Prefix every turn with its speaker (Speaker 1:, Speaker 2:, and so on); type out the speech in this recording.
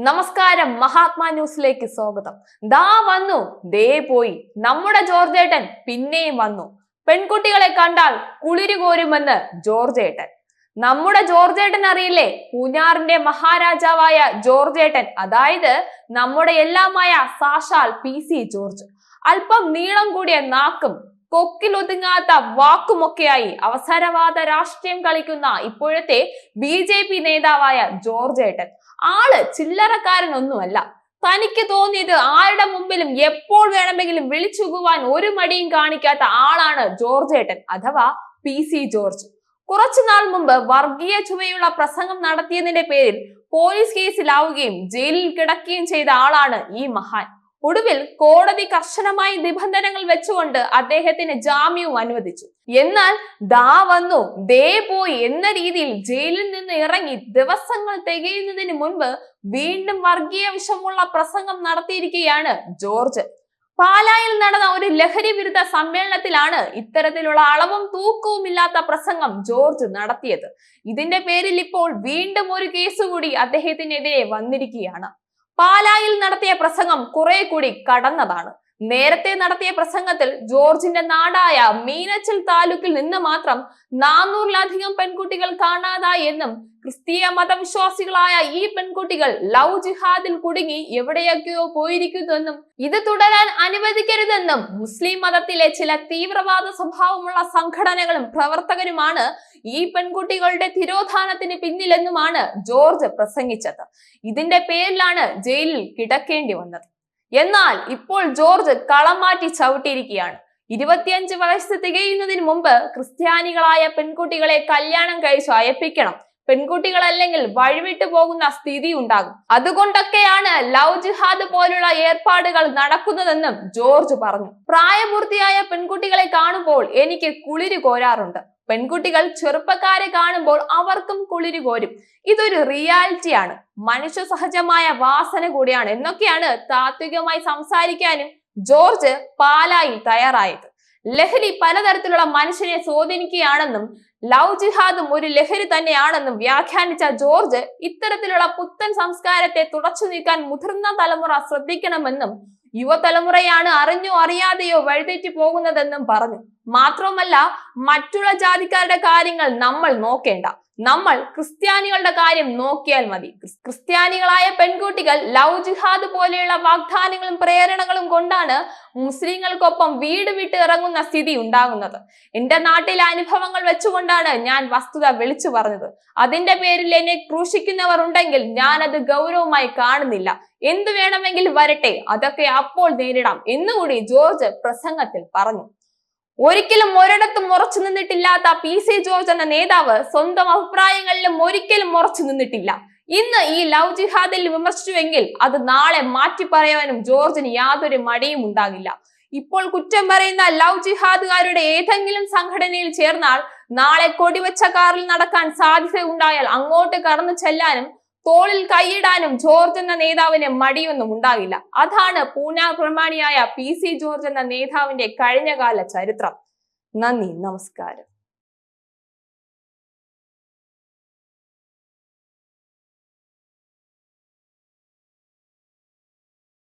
Speaker 1: നമസ്കാരം. മഹാത്മാ ന്യൂസിലേക്ക് സ്വാഗതം. ദാ വന്നു. ദേ പോയി. നമ്മുടെ ജോർജേട്ടൻ പിന്നെയും വന്നു. പെൺകുട്ടികളെ കണ്ടാൽ കുളിരു കോരുമെന്ന് ജോർജേട്ടൻ. നമ്മുടെ ജോർജേട്ടൻ അറിയില്ലേ? പൂഞ്ഞാറിന്റെ മഹാരാജാവായ ജോർജേട്ടൻ. അതായത് നമ്മുടെ എല്ലാമായ സാക്ഷാൽ പി സി ജോർജ്. അല്പം നീളം കൂടിയ നാക്കും കൊക്കിലൊതുങ്ങാത്ത വാക്കുമൊക്കെയായി അവസരവാദ രാഷ്ട്രീയം കളിക്കുന്ന ഇപ്പോഴത്തെ ബി ജെ പി നേതാവായ ജോർജ് ഏട്ടൻ. ആൾ ചില്ലറക്കാരനൊന്നുമല്ല. തനിക്ക് തോന്നിയത് ആരുടെ മുമ്പിലും എപ്പോൾ വേണമെങ്കിലും വിളിച്ചുകുവാൻ ഒരു മടിയും കാണിക്കാത്ത ആളാണ് ജോർജ് ഏട്ടൻ അഥവാ പി സി ജോർജ്. കുറച്ചു നാൾ മുമ്പ് വർഗീയ ചുമയുള്ള പ്രസംഗം നടത്തിയതിന്റെ പേരിൽ പോലീസ് കേസിലാവുകയും ജയിലിൽ കിടക്കുകയും ചെയ്ത ആളാണ് ഈ മഹാൻ. ഒടുവിൽ കോടതി കർശനമായി നിബന്ധനകൾ വെച്ചുകൊണ്ട് അദ്ദേഹത്തിന് ജാമ്യവും അനുവദിച്ചു. എന്നാൽ ദാ വന്നു ദേ പോയി എന്ന രീതിയിൽ ജയിലിൽ നിന്ന് ഇറങ്ങി ദിവസങ്ങൾ തികയുന്നതിന് മുൻപ് വീണ്ടും വർഗീയ വിഷമുള്ള പ്രസംഗം നടത്തിയിരിക്കുകയാണ് ജോർജ്. പാലായിൽ നടന്ന ഒരു ലഹരി വിരുദ്ധ സമ്മേളനത്തിലാണ് ഇത്തരത്തിലുള്ള അളവും തൂക്കവും ഇല്ലാത്ത പ്രസംഗം ജോർജ് നടത്തിയത്. ഇതിന്റെ പേരിൽ ഇപ്പോൾ വീണ്ടും ഒരു കേസ് കൂടി അദ്ദേഹത്തിനെതിരെ വന്നിരിക്കുകയാണ്. പാലായിൽ നടത്തിയ പ്രസംഗം കുറെ കൂടി കടന്നതാണ്. നേരത്തെ നടത്തിയ പ്രസംഗത്തിൽ ജോർജിന്റെ നാടായ മീനച്ചൽ താലൂക്കിൽ നിന്ന് മാത്രം നാനൂറിലധികം പെൺകുട്ടികൾ കാണാതായി എന്നും ക്രിസ്തീയ മതവിശ്വാസികളായ ഈ പെൺകുട്ടികൾ ലവ് ജിഹാദിൽ കുടുങ്ങി എവിടെയൊക്കെയോ പോയിരിക്കുന്നുവെന്നും ഇത് തുടരാൻ അനുവദിക്കരുതെന്നും മുസ്ലിം മതത്തിലെ ചില തീവ്രവാദ സ്വഭാവമുള്ള സംഘടനകളും പ്രവർത്തകരുമാണ് ഈ പെൺകുട്ടികളുടെ തിരോധാനത്തിന് പിന്നിലെന്നുമാണ് ജോർജ് പ്രസംഗിച്ചത്. ഇതിന്റെ പേരിലാണ് ജയിലിൽ കിടക്കേണ്ടി വന്നത്. എന്നാൽ ഇപ്പോൾ ജോർജ് കളം മാറ്റി ചവിട്ടിയിരിക്കുകയാണ്. ഇരുപത്തിയഞ്ച് വയസ്സ് തികയുന്നതിന് മുമ്പ് ക്രിസ്ത്യാനികളായ പെൺകുട്ടികളെ കല്യാണം കഴിച്ചു അയപ്പിക്കണം. പെൺകുട്ടികളല്ലെങ്കിൽ വഴിവിട്ടു പോകുന്ന സ്ഥിതി ഉണ്ടാകും. അതുകൊണ്ടൊക്കെയാണ് ലവ് ജിഹാദ് പോലുള്ള ഏർപ്പാടുകൾ നടക്കുന്നതെന്നും ജോർജ് പറഞ്ഞു. പ്രായപൂർത്തിയായ പെൺകുട്ടികളെ കാണുമ്പോൾ എനിക്ക് കുളിര് കോരാറുണ്ട്. പെൺകുട്ടികൾ ചെറുപ്പക്കാരെ കാണുമ്പോൾ അവർക്കും കുളിര് കോരും. ഇതൊരു റിയാലിറ്റിയാണ് മനുഷ്യ സഹജമായ വാസന കൂടിയാണ്. എന്നൊക്കെയാണ് താത്വികമായി സംസാരിക്കാനും ജോർജ് പാലായിൽ തയ്യാറായത്. ലഹരി പലതരത്തിലുള്ള മനുഷ്യനെ സ്വാധീനിക്കുകയാണെന്നും ലവ് ജിഹാദും ഒരു ലഹരി തന്നെയാണെന്നും വ്യാഖ്യാനിച്ച ജോർജ് ഇത്തരത്തിലുള്ള പുത്തൻ സംസ്കാരത്തെ തുടച്ചു നീക്കാൻ മുതിർന്ന തലമുറ ശ്രദ്ധിക്കണമെന്നും യുവതലമുറയാണ് അറിഞ്ഞോ അറിയാതെയോ വഴിതെറ്റി പോകുന്നതെന്നും പറഞ്ഞു. മാത്രവുമല്ല മറ്റുള്ള ജാതിക്കാരുടെ കാര്യങ്ങൾ നമ്മൾ നോക്കേണ്ട. നമ്മൾ ക്രിസ്ത്യാനികളുടെ കാര്യം നോക്കിയാൽ മതി. ക്രിസ്ത്യാനികളായ പെൺകുട്ടികൾ ലവ് ജിഹാദ് പോലെയുള്ള വാഗ്ദാനങ്ങളും പ്രേരണകളും കൊണ്ടാണ് മുസ്ലിങ്ങൾക്കൊപ്പം വീട് വിട്ട് ഇറങ്ങുന്ന സ്ഥിതി ഉണ്ടാകുന്നത്. എന്റെ നാട്ടിലെ അനുഭവങ്ങൾ വെച്ചുകൊണ്ടാണ് ഞാൻ വസ്തുത വിളിച്ചു പറഞ്ഞത്. അതിന്റെ പേരിൽ എന്നെ ക്രൂശിക്കുന്നവർ ഉണ്ടെങ്കിൽ ഞാൻ അത് ഗൗരവമായി കാണുന്നില്ല. എന്തു വേണമെങ്കിൽ വരട്ടെ അതൊക്കെ അപ്പോൾ നേരിടാം എന്നുകൂടി ജോർജ് പ്രസംഗത്തിൽ പറഞ്ഞു. ഒരിക്കലും ഒരിടത്തും ഉറച്ചു നിന്നിട്ടില്ലാത്ത പി സി ജോർജ് എന്ന നേതാവ് സ്വന്തം അഭിപ്രായങ്ങളിലും ഒരിക്കലും ഉറച്ചു നിന്നിട്ടില്ല. ഇന്ന് ഈ ലവ് ജിഹാദിൽ വിമർശിച്ചുവെങ്കിൽ അത് നാളെ മാറ്റി പറയാനും ജോർജിന് യാതൊരു മടിയും ഉണ്ടാകില്ല. ഇപ്പോൾ കുറ്റം പറയുന്ന ലവ് ജിഹാദുകാരുടെ ഏതെങ്കിലും സംഘടനയിൽ ചേർന്നാൽ നാളെ കൊടിവെച്ച കാറിൽ നടക്കാൻ സാധ്യത ഉണ്ടായാൽ അങ്ങോട്ട് കടന്നു ചെല്ലാനും തോളിൽ കൈയിടാനും ജോർജ് എന്ന നേതാവിന് മടിയൊന്നും ഉണ്ടാകില്ല. അതാണ് പൂന പ്രമാണിയായ പി സി ജോർജ് എന്ന നേതാവിന്റെ കഴിഞ്ഞകാല ചരിത്രം. നന്ദി നമസ്കാരം.